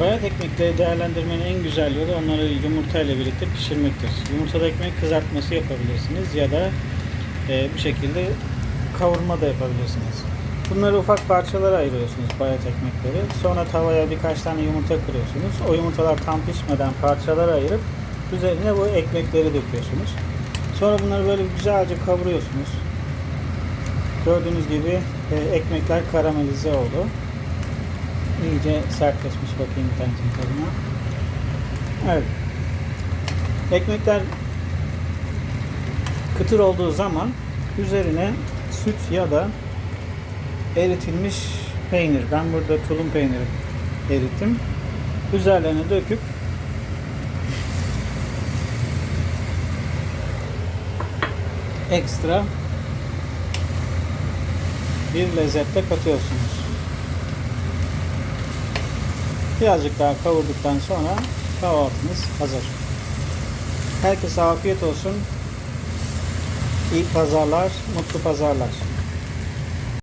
Bayat ekmekleri değerlendirmenin en güzel yolu onları yumurta ile birlikte pişirmektir. Yumurtada ekmek kızartması yapabilirsiniz ya da e, bu şekilde kavurma da yapabilirsiniz. Bunları ufak parçalara ayırıyorsunuz bayat ekmekleri. Sonra tavaya birkaç tane yumurta kırıyorsunuz. O yumurtalar tam pişmeden parçalara ayırıp üzerine bu ekmekleri döküyorsunuz. Sonra bunları böyle güzelce kavuruyorsunuz. Gördüğünüz gibi e, ekmekler karamelize oldu. İyice sertleşmiş bakayım bir tanesinin tadına. Evet. Ekmekler kıtır olduğu zaman üzerine süt ya da eritilmiş peynir. Ben burada tulum peyniri erittim. Üzerlerine döküp ekstra bir lezzette katıyorsunuz. Birazcık daha kavurduktan sonra kahvaltınız hazır. Herkese afiyet olsun. İyi pazarlar, mutlu pazarlar.